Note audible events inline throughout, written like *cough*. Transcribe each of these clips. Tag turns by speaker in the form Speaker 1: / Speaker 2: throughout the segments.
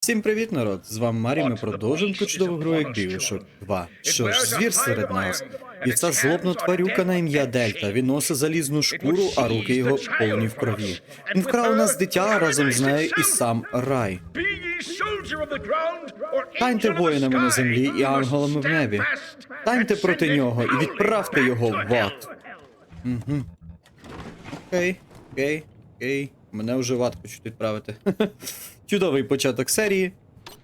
Speaker 1: Всім привіт, народ! З вами Марі. Ми продовжуємо ту чудову гру як Bioshock 2. Що ж, звір серед нас. І ця злобна тварюка на ім'я Дельта. Він носить залізну шкуру, а руки його повні в крові. Він вкрав у нас дитя разом з нею і сам рай.
Speaker 2: Станьте воїнами на землі і ангелами в небі. Станьте проти нього і відправте його в ад.
Speaker 1: Угу. Окей, окей, окей. Мене вже ватку чуть відправити. *laughs* Чудовий початок серії,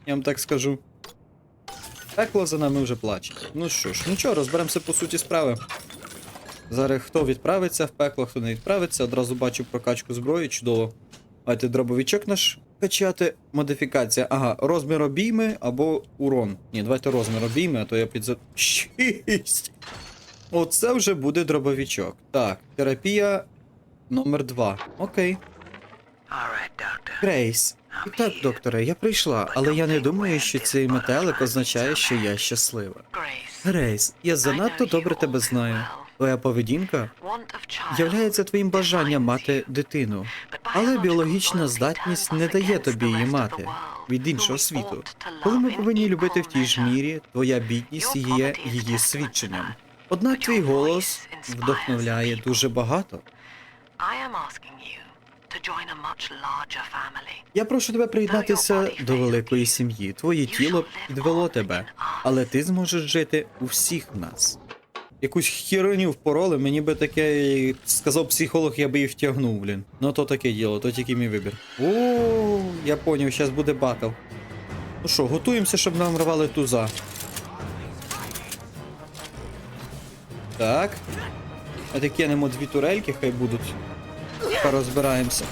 Speaker 1: я вам так скажу. Пекло за нами вже плаче. Ну що ж, нічого, розберемося по суті справи. Зараз хто відправиться в пекло, хто не відправиться, одразу бачу прокачку зброї, чудово. Давайте дробовичок наш качати. Модифікація. Ага, розмір обійми або урон. Ні, давайте розмір обійми, а то я під... 6! *laughs* Оце вже буде дробовичок. Так, терапія номер 2. Окей. Грейс. Так, докторе, я прийшла, але я не думаю, що цей метелик означає, що я щаслива. Грейс, я занадто добре тебе знаю. Твоя поведінка являється твоїм бажанням мати дитину, але біологічна здатність не дає тобі її мати від іншого світу. Коли ми повинні любити в тій ж мірі, твоя бідність є її свідченням. Однак твій голос вдохновляє дуже багато. Я прошу тебе приєднатися до великої сім'ї. Твоє тіло підвело тебе, але ти зможеш жити у всіх нас. Якусь херню впороли, мені би таке сказав психолог, я би її втягнув, блін. Ну то таке діло, то тільки мій вибір. О, я поняв, зараз буде батл. Ну що, готуємося, щоб нам рвали туза. Так. Такі кинемо дві турельки, хай будуть. Порозбираємося.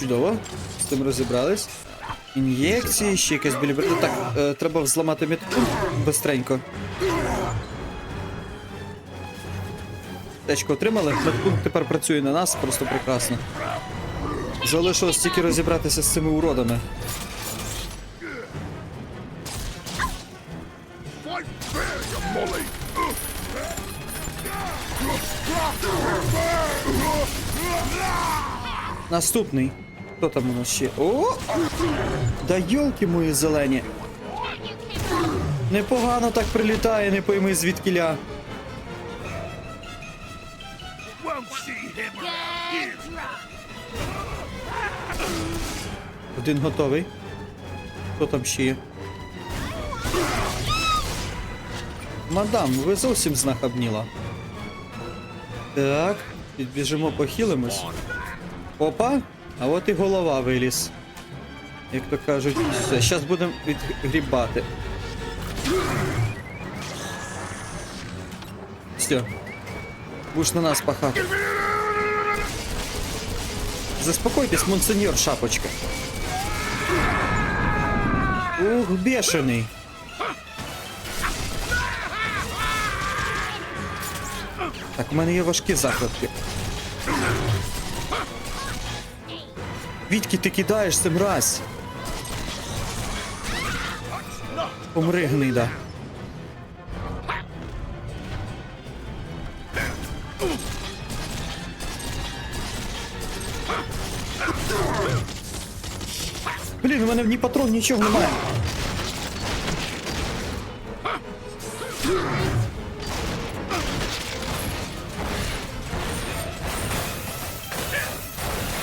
Speaker 1: Чудово. З тим розібрались. Ін'єкції, ще якась біліберда. Так, е, треба взламати метку бистренько. Течко отримали. Медпункт тепер працює на нас, просто прекрасно. Залишилось тільки розібратися з цими уродами. Наступний. Хто там у нас ще? О! Да йолки мої зелені. Непогано так прилітає, не пойми звідкіля. Один готовий. Хто там ще є? Мадам, ви зовсім знахабніла. Так, підбіжимо, похилимось. Опа, а от і голова виліз. Як то кажуть, все, зараз будемо відгрібати. Все. Будеш на нас пахати. Заспокойтесь, монсеньор шапочка. Ух, бешений. Так, у мене є важкі закладки. Відки ти кидаєшся, мразь? Помри, гнида. Блін, у мене ні патрон, нічого немає.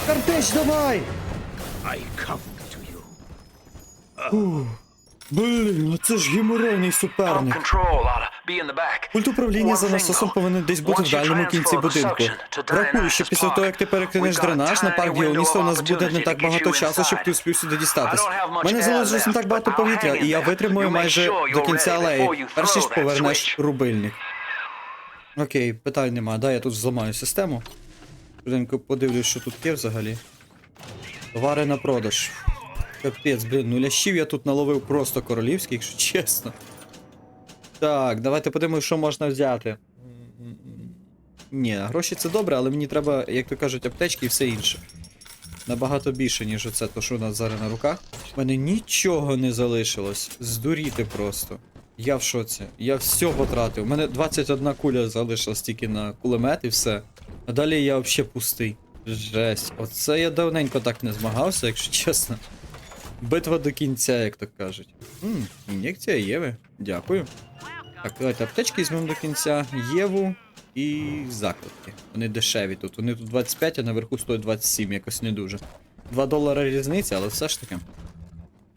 Speaker 1: Картеч, давай! Блін, а це ж геморойний суперник. Пульт управління за насосом повинен десь бути в дальньому кінці будинку. Врахую, що після того, як ти перекинеш дренаж на парк Діоніса, у нас буде не так багато часу, щоб ти успів сюди дістатись. У мене залишилось не так багато повітря, і я витримую майже до кінця алеї, перш ніж повернеш рубильник. Окей, питань нема. Да, я тут зламаю систему. Швиденько подивлюсь, що тут є взагалі. Товари на продаж. Капець, блін, ну лящів я тут наловив просто королівських, якщо чесно. Так, давайте подивимось, що можна взяти. Ні, гроші це добре, але мені треба, як то кажуть, аптечки і все інше. Набагато більше, ніж оце, то що у нас зараз на руках. У мене нічого не залишилось. Здуріти просто. Я в шоці. Я все потратив. У мене 21 куля залишилась тільки на кулемет і все. А далі я взагалі пустий. Жесть. Оце я давненько так не змагався, якщо чесно. Битва до кінця, як то кажуть. Ммм, ін'єкція Єви. Дякую. Так, давайте аптечки візьмемо до кінця. Єву і закладки. Вони дешеві тут. Вони тут 25, а наверху стоять 27, якось не дуже. 2 долари різниця, але все ж таки.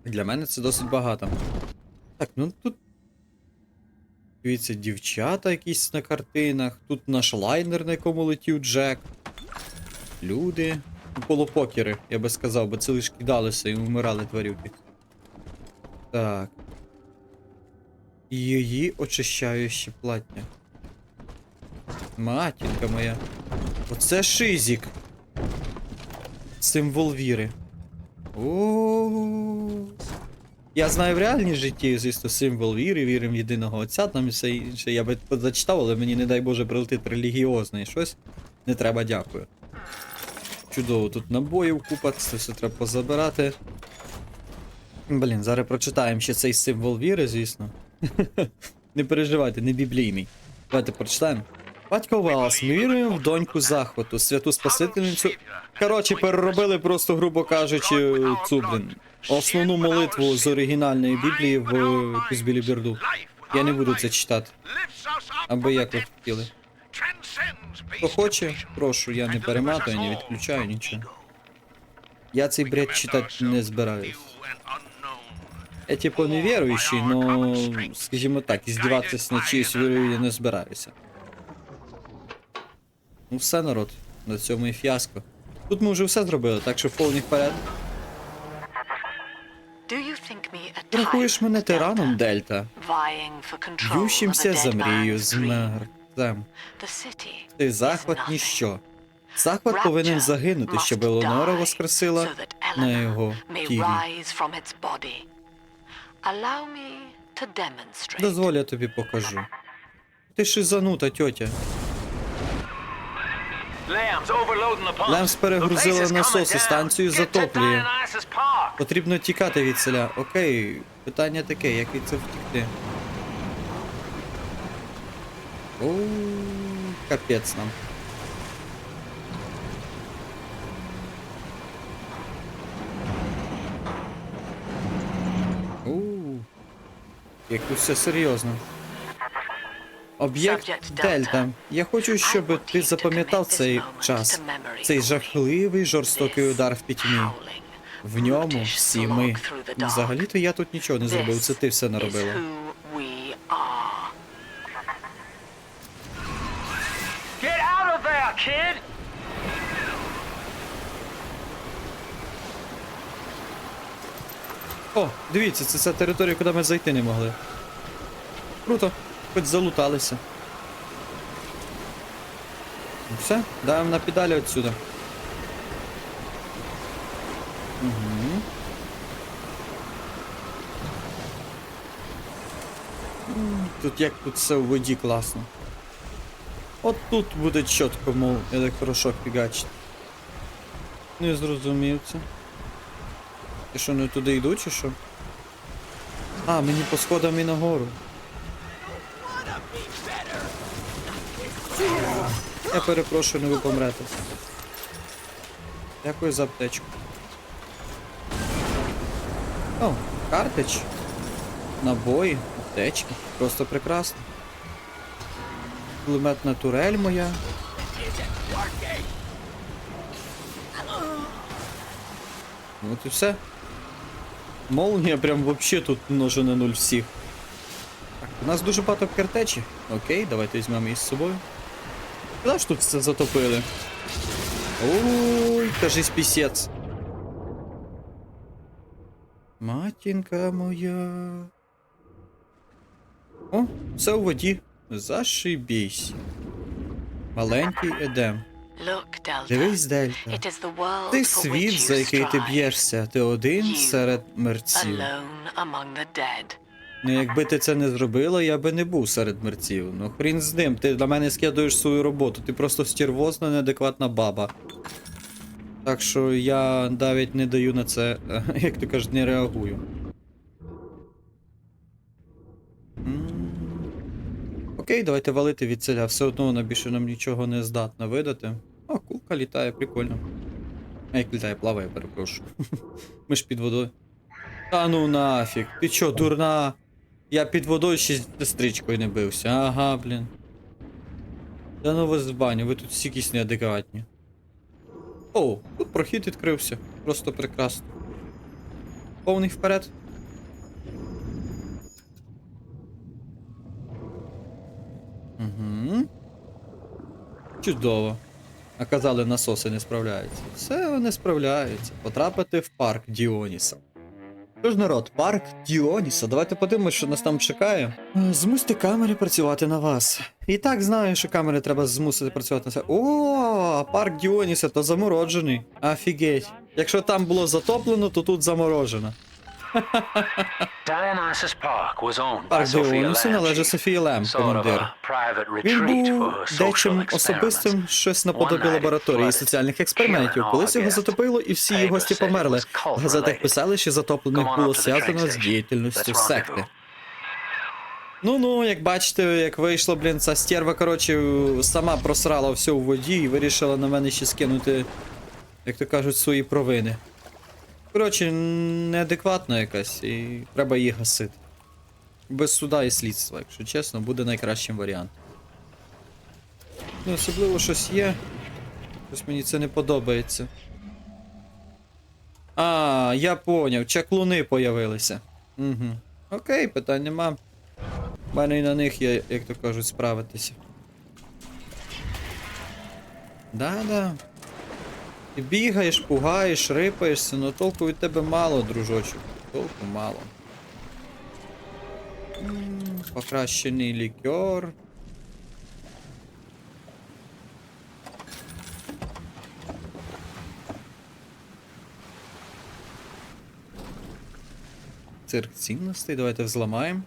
Speaker 1: Для мене це досить багато. Так, ну тут. Дивіться, дівчата якісь на картинах. Тут наш лайнер, на якому летів Джек. Люди. Полупокери, я би сказав, бо це лиш кидалися і вмирали тварюки. Так. Її очищаюче плаття. Матінка моя. Оце шизік. Символ віри. О. Я знаю в реальній житті, звісно, символ віри, вірим в єдиного отця, там і все інше. Я би зачитав, але мені, не дай Боже, прилетить релігіозне і щось. Не треба, дякую. Чудово, тут набоїв купа, це все треба позабирати. Блін, зараз прочитаємо ще цей символ віри, звісно. *laughs* не переживайте, не біблійний. Давайте прочитаємо. Батько вас, ми віруємо в доньку захвату, святу Спасительницю. Коротше, переробили просто, грубо кажучи, цю, блін, основну молитву з оригінальної Біблії в е, якусь. Я не буду це читати. Аби як ви хотіли. Хто хоче, прошу, я не перематую, не відключаю нічого. Я цей бред читати не збираюсь. Я типу не віруючий, но, скажімо так, іздіватися на чиюсь вірою я не збираюся. Ну все, народ, на цьому і фіаско. Тут ми вже все зробили, так що повний вперед. Рахуєш мене тираном, Дельта,
Speaker 3: Б'ющимся
Speaker 1: б'ющимся за мрію з
Speaker 3: мер.
Speaker 1: Ти захват ніщо. Захват повинен загинути, щоб Елеонора воскресила на його тілі. Дозволь, я тобі покажу. Ти шизанута, тьотя.
Speaker 4: Лемс перегрузила насоси, станцію затоплює.
Speaker 1: Потрібно тікати від селя. Окей, питання таке, як від це втікти? О, капець нам. У, Якось все серйозно. Об'єкт Дельта. Я хочу, щоб ти запам'ятав цей час. Цей жахливий жорстокий удар в пітьмі. В ньому всі ми. Взагалі-то я тут нічого не зробив, це ти все наробила. Дивіться, це ця територія, куди ми зайти не могли. Круто, хоч залуталися. Все, даємо на педалі отсюда. Тут як тут все в воді класно. От тут буде чітко, мов електрошок фігачить. Не зрозумів це. І що, не туди йду, чи що? А, мені по сходам і нагору. Я перепрошую, не ви помрете. Дякую за аптечку. О, картич. Набої, аптечки. Просто прекрасно. Кулеметна турель моя. Ну, От і все. Молнія прям вообще тут множе на нуль всіх. Так, у нас дуже багато картечі. Окей, давайте візьмемо її з собою. Куди ж тут це затопили? Ой, кажись пісець. Матінка моя. О, все у воді. Зашибісь. Маленький едем. Дивись, Дельта. Ти світ, за який ти б'єшся, ти один серед мерців. Ну, якби ти це не зробила, я би не був серед мерців. Ну хрін з ним, ти для мене скидуєш свою роботу, ти просто стервозна, неадекватна баба. Так що я навіть не даю на це, *laughs* як ти кажеш, не реагую. Окей, давайте валити від селя. Все одно вона більше нам нічого не здатна видати. О, кулка літає, прикольно. А як літає, плаває, перепрошую. *laughs* Ми ж під водою. Та ну нафіг. Ти чо, дурна? Я під водою ще з сестричкою не бився. Ага, блін. Та ну вас в баню, ви тут всі якісь неадекватні. О, тут прохід відкрився. Просто прекрасно. Повний вперед. Угу. Чудово. А казали, насоси не справляються. Все вони справляються. Потрапити в парк Діоніса. Тож народ, парк Діоніса. Давайте подивимось, що нас там чекає. Е, Змусьте камери працювати на вас. І так знаю, що камери треба змусити працювати на себе. О, парк Діоніса то замороджений. Офігеть. Якщо там було затоплено, то тут заморожено.
Speaker 4: Dionysus Park was owned by
Speaker 1: Парк
Speaker 4: Lamb,
Speaker 1: належить. Софії Лем, командир. Він був дечим особистим щось наподобі лабораторії соціальних експериментів. Колись його затопило і всі його гості померли. В газетах писали, що затоплених було зв'язано з діяльністю секти. Ну ну, як бачите, як вийшло, блін, ця стерва, коротше, сама просрала все у воді і вирішила на мене ще скинути, як то кажуть, свої провини. Коротше, неадекватна якась, і треба її гасити. Без суда і слідства, якщо чесно, буде найкращим варіантом. Ну, особливо щось є. Щось мені це не подобається. А, я поняв, чаклуни появилися. Угу. Окей, питань нема. У мене і на них є, як то кажуть, справитися. Да-да. Ти бігаєш, пугаєш, рипаєшся, но толку від тебе мало, дружочок. Толку мало. Покращений лікер. Цирк цінностей, давайте взламаємо.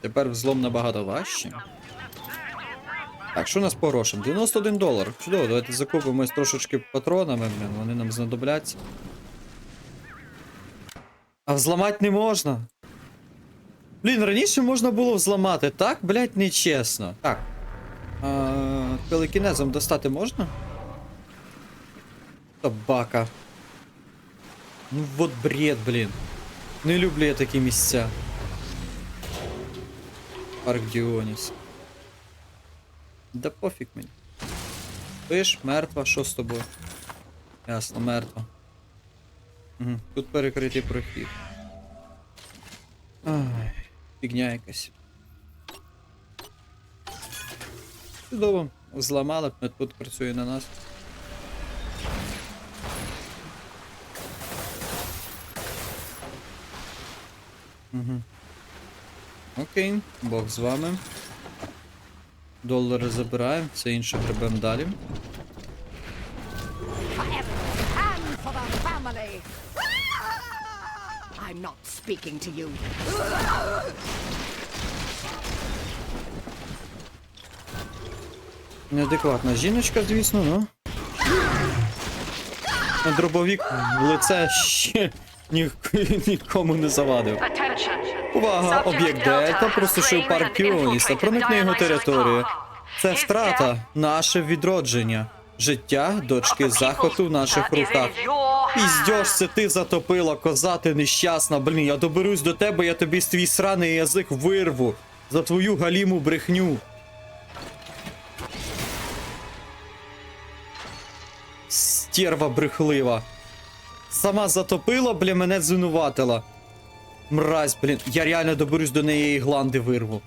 Speaker 1: Тепер взлом набагато важче. Так, що у нас по грошам? 91 долар. Чудово, давайте закупимось трошечки патронами, блін, вони нам знадобляться. А взламати не можна. Блін, раніше можна було взламати, так, блять, нечесно. Так. А, телекінезом достати можна? Собака. Ну вот бред, блін. Не люблю я такі місця. Парк Діоніс. Да пофіг мені. Пиш, мертва, що з тобою? Ясно, мертва. Угу. Тут перекритий прохід. Ай, фігня якась. Чудово. Зламали, тут працює на нас. Угу. Окей, Бог з вами. Долари забираємо, все інше гребемо далі.
Speaker 5: I'm not speaking to you.
Speaker 1: Неадекватна жіночка, звісно, ну. Дробовік в лице ще ні, нікому не завадив. Увага! Об'єкт Дельта простушив парк Піоніста, проник на його територію. Це втрата, наше відродження. Життя дочки заходу в наших руках. Піздьош, це ти затопила, коза ти нещасна. Блін, я доберусь до тебе, я тобі свій сраний язик вирву. За твою галіму брехню. Стерва брехлива. Сама затопила, бля, мене звинуватила. Мразь, блін, я реально доберусь до неї і гланди вирву.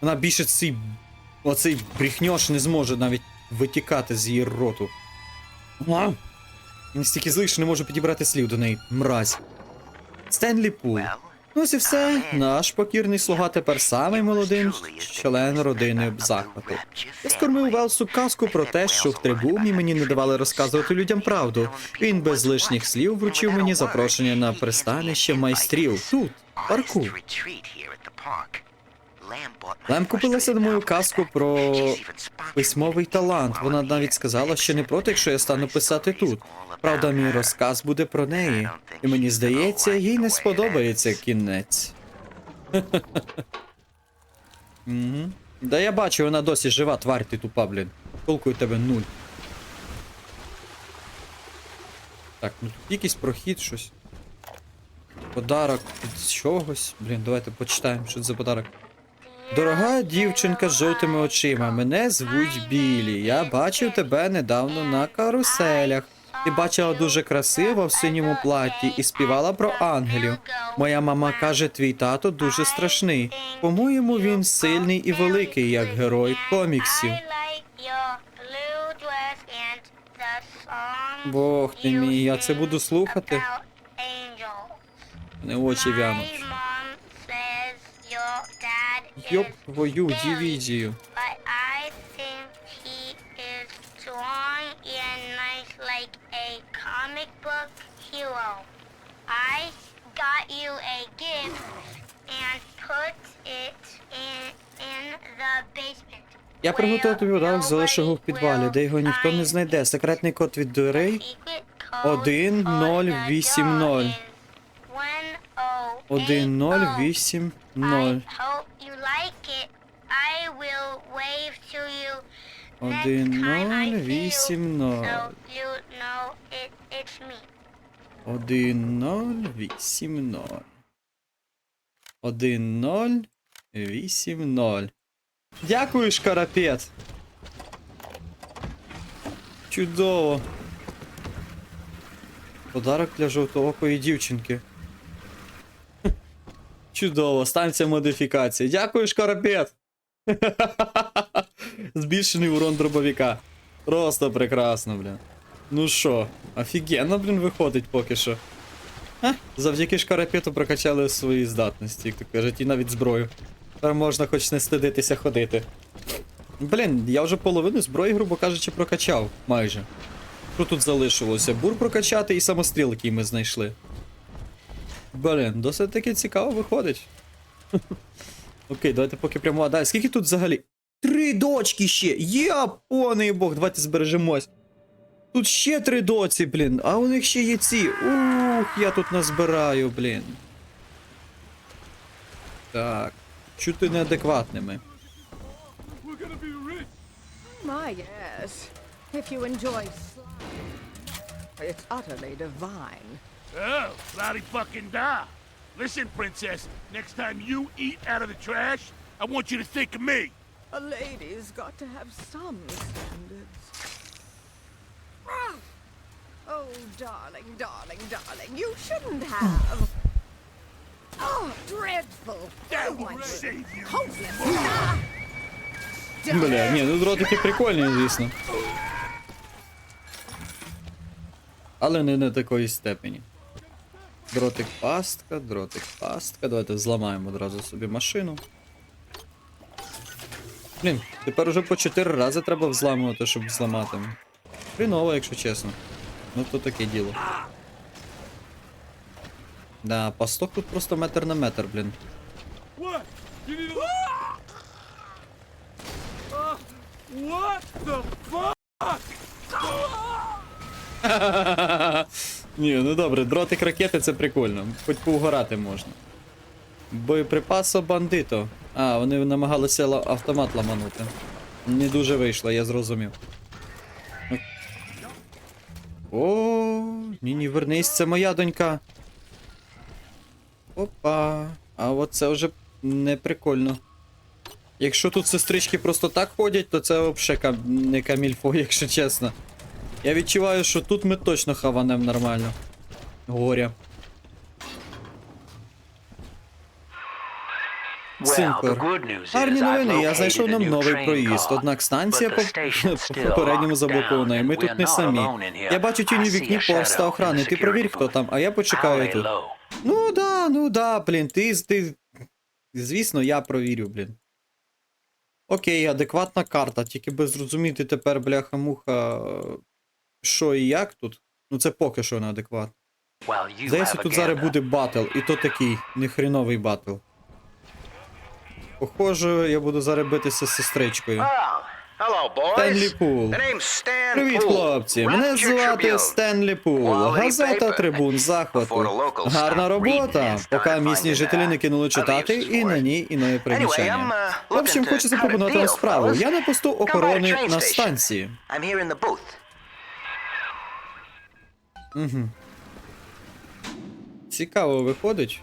Speaker 1: Вона більше цей. Оцей брехньош не зможе навіть витікати з її роту. Він стільки злий, що не можу підібрати слів до неї. Мразь. Стенлі Пул. Ну ось і все. Наш покірний слуга тепер самий молодий член родини захвату. Я скормив Велсу казку про те, що в трибумі мені не давали розказувати людям правду. Він без лишніх слів вручив мені запрошення на пристанище майстрів тут, в парку. Лем на мою казку про письмовий талант. Вона навіть сказала, що не проти, якщо я стану писати тут. Правда, мій розказ буде про неї. І мені здається, їй не сподобається кінець. *laughs* Угу. Да я бачу, вона досі жива, тварь ти тупа, блін. Толку у тебе нуль. Так, ну тут якийсь прохід, щось. Подарок від чогось. Блін, давайте почитаємо, що це за подарок. Дорога дівчинка з жовтими очима, мене звуть Білі. Я бачив тебе недавно на каруселях. Ти бачила дуже красиво в синьому платі і співала про ангелів. Моя мама каже, твій тато дуже страшний. По-моєму, він сильний і великий, як герой коміксів. Бог ти мій, я це буду слухати. Не очі вянуть. Йоп твою дивізію.
Speaker 6: But I think he is strong and nice like a comic book hero. I got you a gift and put it in, in the basement.
Speaker 1: Я приготував тобі подарок, залишу його в підвалі, де його ніхто не знайде. Секретний код від дверей.
Speaker 6: Один, ноль, вісім, ноль.
Speaker 1: 1080.
Speaker 6: I see you,
Speaker 1: 1080.
Speaker 6: so you know it, it's me.
Speaker 1: 1080. 1080. Дякую, шкарапет. Чудово. Подарок для жовтоокої дівчинки. Чудово, станція модифікації. Дякую, шкарапет. *laughs* Збільшений урон дробовика. Просто прекрасно, блін. Ну що, офігенно, блін, виходить поки що. Ха, завдяки шкарапету прокачали свої здатності, як то кажуть, і навіть зброю. Тепер можна хоч не стидитися ходити. Блін, я вже половину зброї, грубо кажучи, прокачав майже. Що тут залишилося? Бур прокачати і самостріл, який ми знайшли. Блін, досить таки цікаво виходить. *laughs* Окей, давайте поки прямо далі. Скільки тут взагалі? Три дочки ще! Японий бог, давайте збережемось. Тут ще три доці, блін, а у них ще є ці. Ух, я тут назбираю, блін. Так. Чути неадекватними.
Speaker 5: My, yes. If you enjoy slime, it's utterly divine.
Speaker 7: Oh, bloody fucking da. Listen, princess, next time you eat out of the trash, I want you to think of me.
Speaker 5: A lady's got to have some standards. Ah! Oh, darling, darling, darling, you shouldn't have. Oh, dreadful.
Speaker 7: That
Speaker 5: oh, my
Speaker 7: will save you.
Speaker 5: hopeless. Ah!
Speaker 1: Бля, ні, ну дротики прикольні, звісно. Але не на такої степені. Дротик пастка, дротик пастка. Давайте зламаємо одразу собі машину. Блін, тепер уже по 4 рази треба взламувати, щоб зламати. Хріново, якщо чесно. Ну то таке діло. Да, пасток тут просто метр на метр, блін.
Speaker 7: What the fuck? *laughs*
Speaker 1: Ні, ну добре, дротик ракети це прикольно. Хоч поугорати можна. Боєприпасо бандито. А, вони намагалися автомат ламанути. Не дуже вийшло, я зрозумів. О, ні, ні, вернись, це моя донька. Опа. А от це вже не прикольно. Якщо тут сестрички просто так ходять, то це взагалі не камільфо, *laughs* якщо чесно. Я відчуваю, що тут ми точно хаванем нормально. Горя. Синклер. Гарні новини, я знайшов нам новий проїзд, однак станція по, *laughs* по попередньому заблокована, і ми тут не самі. Я бачу тінь у вікні поста охрани, ти провір, хто там, а я почекаю тут. Ну да, ну да, блін, ти, ти. Звісно, я провірю, блін. Окей, адекватна карта, тільки би зрозуміти тепер, бляха-муха, що і як тут. Ну це поки що неадекватно. Здається, тут зараз буде батл, і то такий нехріновий батл. Похоже, я буду зараз битися з сестричкою. Стенлі Пул. Привіт, хлопці! Мене звати Стенлі Пул. Газета. Трибун Захвату. Гарна робота, поки місні жителі не кинули читати і на ній іної
Speaker 2: I'm,
Speaker 1: примічання.
Speaker 2: uh,
Speaker 1: В общем, хочу запропонувати вам справу. Я на посту охорони на станції.
Speaker 2: Booth.
Speaker 1: Цікаво виходить.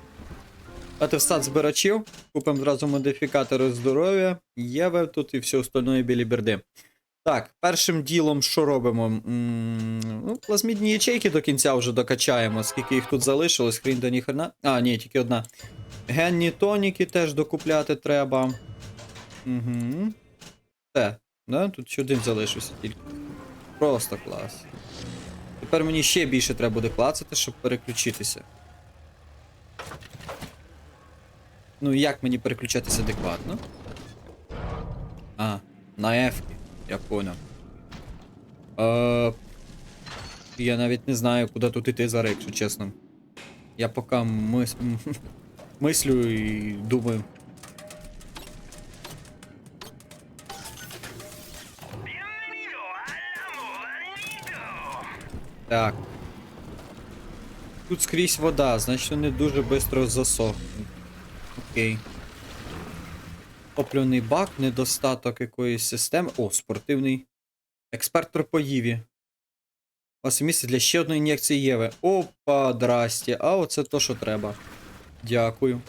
Speaker 1: Атестат збирачів, купимо зразу модифікатори здоров'я, єве тут і все остальне білі берди. Так, першим ділом що робимо? М, ну, плазмідні ячейки до кінця вже докачаємо, скільки їх тут залишилось, хрін до ніхрена. А, ні, тільки одна. Генні тоніки теж докупляти треба. Угу. Все, да? тут ще один залишився тільки. Просто клас. Тепер мені ще більше треба буде клацати, щоб переключитися. Ну, як мені переключатися адекватно? А, на F. Я понял. Е, я навіть не знаю, куди тут іти зараз, якщо чесно. Я поки мис... *laughs* мислю і думаю. Так. Тут скрізь вода, значить вони дуже швидко засохнуть. Окей. Топливний бак, недостаток якоїсь системи. О, спортивний. Експерт тропоїві. У вас місце для ще одної ін'єкції Єви. Опа, здрасте. А оце то, що треба. Дякую.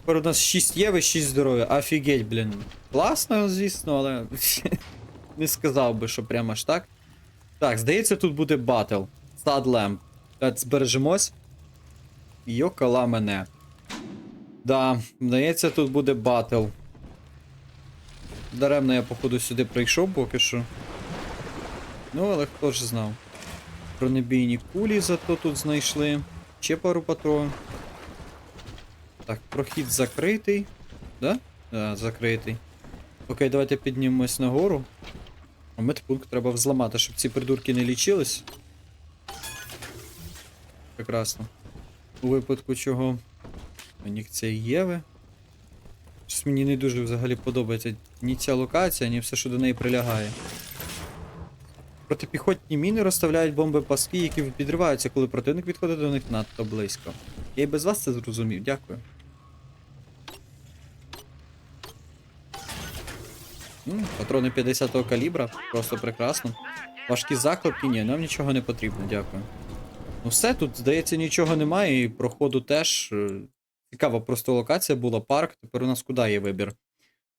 Speaker 1: Тепер у нас 6 Єви, 6 здоров'я. Офігеть, блін. Класно, звісно, але. *laughs* Не сказав би, що прямо аж так. Так, здається, тут буде батл. Садлем. Так, збережемось. Йокала мене. Да, здається, тут буде батл. Даремно я, походу, сюди прийшов поки що. Ну, але хто ж знав. Бронебійні кулі зато тут знайшли. Ще пару патронів. Так, прохід закритий. Да? Да, закритий. Окей, давайте піднімемось нагору. А медпункт треба взламати, щоб ці придурки не лічились. Прекрасно. У випадку чого. Ін'єкція Єви. Щось мені не дуже взагалі подобається ні ця локація, ні все, що до неї прилягає. Протипіхотні міни розставляють бомби паски, які підриваються, коли противник підходить до них надто близько. Я і без вас це зрозумів, дякую. М, патрони 50-го калібра, просто прекрасно. Важкі закладки, ні, нам нічого не потрібно, дякую. Ну все, тут, здається, нічого немає, і проходу теж. е, Цікава просто локація була парк. Тепер у нас куди є вибір?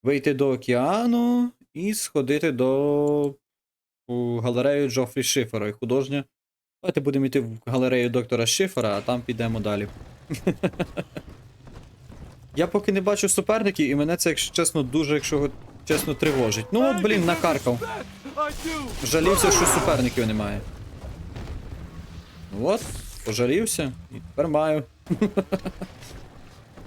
Speaker 1: Вийти до океану і сходити до у галерею Джофрі Шифера і художня. Давайте будемо йти в галерею доктора Шифера, а там підемо далі. *laughs* Я поки не бачу суперників, і мене це, якщо чесно, дуже, якщо чесно, тривожить. Ну от, блін, накаркав. Жалівся, що суперників немає. Ну от, пожалівся, і тепер маю. *laughs*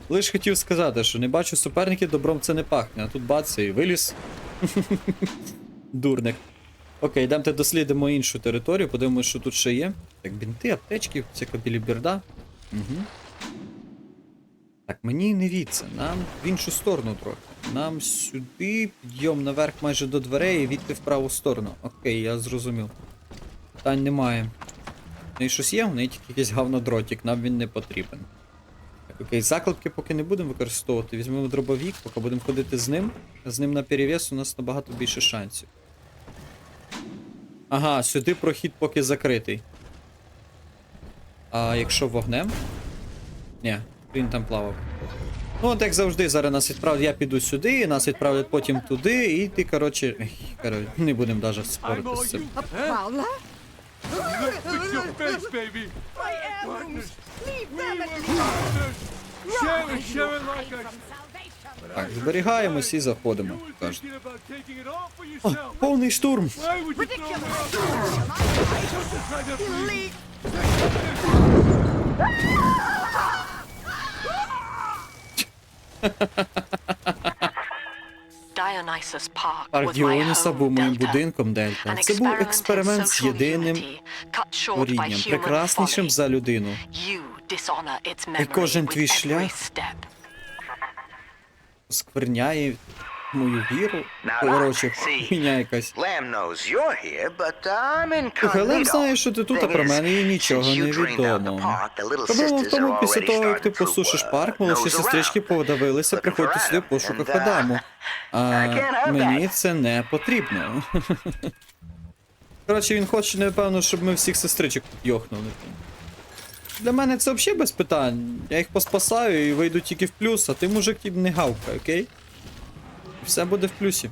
Speaker 1: Лиш хотів сказати, що не бачу суперників, добром це не пахне, а тут бац і виліз. *laughs* Дурник. Окей, йдемте дослідимо іншу територію, подивимося, що тут ще є. Так, бінти, аптечки, всяка біліберда. Угу. Так, мені не віться, нам в іншу сторону трохи. Нам сюди, підйом наверх майже до дверей і відти в праву сторону. Окей, я зрозумів. Питань немає. Ну і щось є, в неї тільки якийсь говнодротик, нам він не потрібен. Окей, закладки поки не будемо використовувати. Візьмемо дробовік, поки будемо ходити з ним. З ним на перевес у нас набагато більше шансів. Ага, сюди прохід поки закритий. А якщо вогнем? Ні, він там плавав. Ну, от як завжди, зараз нас відправлять, я піду сюди, нас відправлять потім туди, і ти, коротше. Коротше, не будемо навіть спорити з цим. Так, зберігаємось і заходимо. Кажуть. О, повний штурм! Парк Діоніса був моїм будинком Дельта. Це був експеримент з єдиним
Speaker 3: human
Speaker 1: прекраснішим за людину.
Speaker 3: Memory
Speaker 1: кожен твій шлях скверняє мою віру.
Speaker 2: Now,
Speaker 1: Коротше, *laughs* хуйня якась.
Speaker 2: Lamb knows you're here, but uh, I'm
Speaker 1: Слухай, Лем знає, що ти тут, а про мене їй нічого не відомо. Проблема в тому, після того, як ти посушиш
Speaker 2: uh,
Speaker 1: парк, молодші сестрички подавилися приходити сюди в пошуках
Speaker 2: uh,
Speaker 1: Адаму. А
Speaker 2: can't have
Speaker 1: мені це не потрібно. *laughs* Коротше, він хоче, напевно, щоб ми всіх сестричок йохнули. Для мене це взагалі без питань. Я їх поспасаю і вийду тільки в плюс, а ти, мужик, не гавкай, окей? І Все буде в плюсі.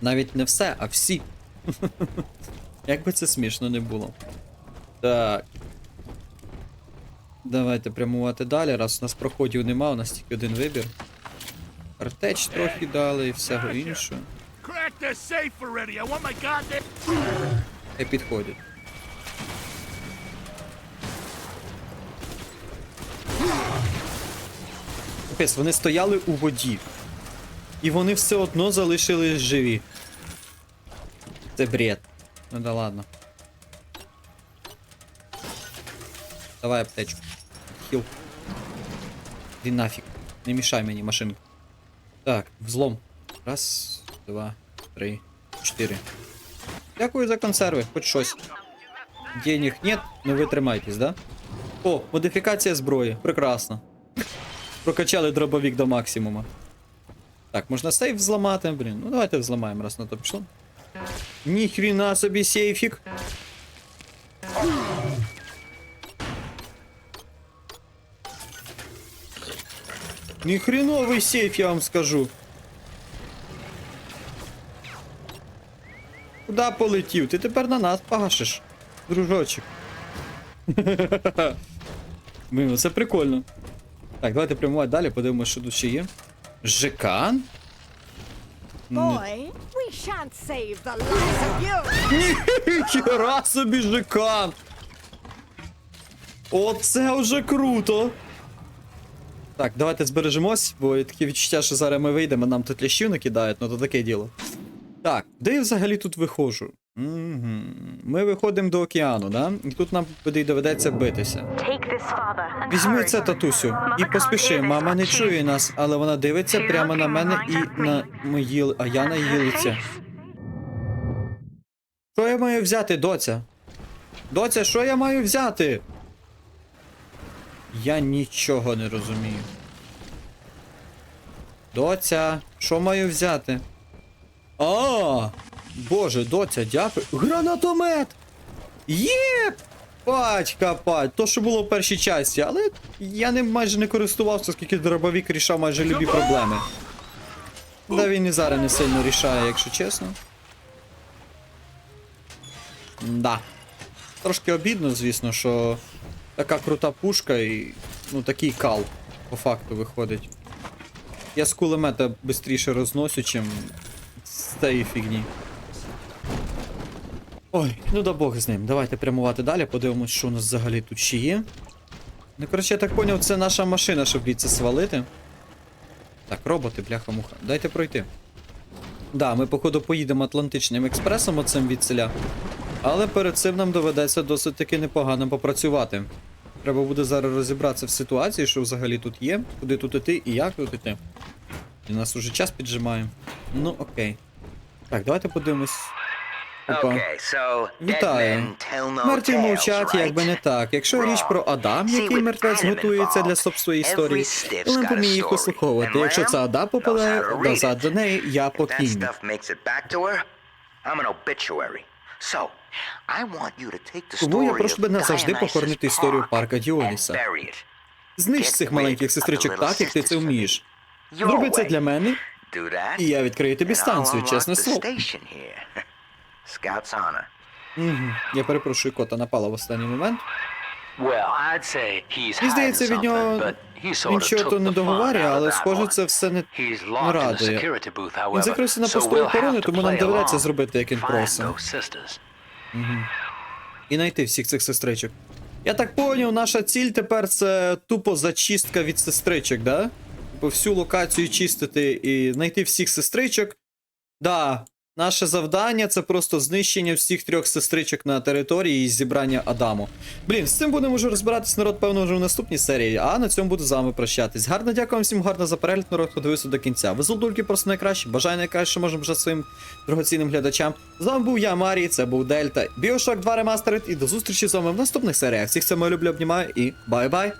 Speaker 1: Навіть не все, а всі. *laughs* Як би це смішно не було. Так. Давайте прямувати далі, раз у нас проходів нема, у нас тільки один вибір. Картеч трохи дали і всього іншого. Не підходять. Капець, вони стояли у воді. І вони все одно залишились живі. Це бред. Ну да ладно. Давай аптечку. Хіл. Іди нафіг. Не мішай мені машинку. Так, взлом. Раз, два, три, чотири. Дякую за консерви, хоч щось. Денег нет, но ви тримайтесь, да? О, модифікація зброї. Прекрасно. Прокачали дробовик до максимума. Так, можна сейф зламати, блін. Ну давайте взламаємо, раз на то пішло. Ніхрена собі сейфік. Ніхреновий сейф, я вам скажу. Куда полетів? Ти тепер на нас пагашиш, дружочок. *laughs* Мимо, це прикольно. Так, давайте прямувати далі, подивимося, що тут ще є. Жекан?
Speaker 5: Boy, we shan't save the lives of you.
Speaker 1: Ніхера собі жекан! Оце вже круто! Так, давайте збережемось, бо є таке відчуття, що зараз ми вийдемо, нам тут лящів накидають, ну то таке діло. Так, де я взагалі тут виходжу? Угу. Ми виходимо до океану, да? І тут нам буде доведеться битися. Візьми це, татусю, і поспіши, мама не чує нас, але вона дивиться прямо на мене і на мої, а я на її лице. Що я маю взяти, доця? Доця, що я маю взяти? Я нічого не розумію. Доця, що маю взяти? А, боже, доця, дякую. Гранатомет! Є! Пать, то, що було в першій часті, але я ним майже не користувався, оскільки дробовик рішав майже любі проблеми. Да він і зараз не сильно рішає, якщо чесно. Да. Трошки обідно, звісно, що така крута пушка і ну такий кал по факту виходить. Я з кулемета швидше розносю, чим з цієї фігні. Ой, ну да Бог з ним. Давайте прямувати далі, подивимось, що у нас взагалі тут ще є. Ну, коротше, я так поняв, це наша машина, щоб від це свалити. Так, роботи, бляха-муха. Дайте пройти. Да, ми, походу, поїдемо Атлантичним експресом оцим від селя. Але перед цим нам доведеться досить таки непогано попрацювати. Треба буде зараз розібратися в ситуації, що взагалі тут є, куди тут іти і як тут іти. І нас уже час піджимає. Ну окей. Так, давайте подивимось. Опа. Вітаю. Мертві мовчать, якби не так. Якщо річ про Адам, який мертвець готується для собственної історії,
Speaker 2: a
Speaker 1: поміє їх.
Speaker 2: And
Speaker 1: Якщо це Адам
Speaker 2: read
Speaker 1: назад до неї, я покійний. Тому я прошу тебе назавжди похоронити історію парка Діоніса. Знищ цих маленьких сестричок так, як ти це вмієш. Зроби це для мене, і я відкрию тобі станцію, чесне слово. Угу. *laughs* Я перепрошую, кота напала в останній момент. Мені здається, від нього він чого то не
Speaker 4: the
Speaker 1: договорює, але схоже, це все не, радує. Він закрився на посту охорони, тому нам доведеться зробити, як він просить. І знайти всіх цих сестричок. Я так поняв, наша ціль тепер це тупо зачистка від сестричок, да? Типу всю локацію чистити і знайти всіх сестричок. Да, Наше завдання це просто знищення всіх трьох сестричок на території і зібрання Адаму. Блін, з цим будемо вже розбиратись народ, певно, вже в наступній серії, а на цьому буду з вами прощатись. Гарно дякую вам всім, гарно за перегляд, народ, хто дивився до кінця. Ви золдульки просто найкращі, бажаю найкраще, що можемо вже своїм дорогоцінним глядачам. З вами був я, Марій, це був Дельта, Bioshock 2 Remastered, і до зустрічі з вами в наступних серіях. Всіх це люблю, обнімаю і бай-бай!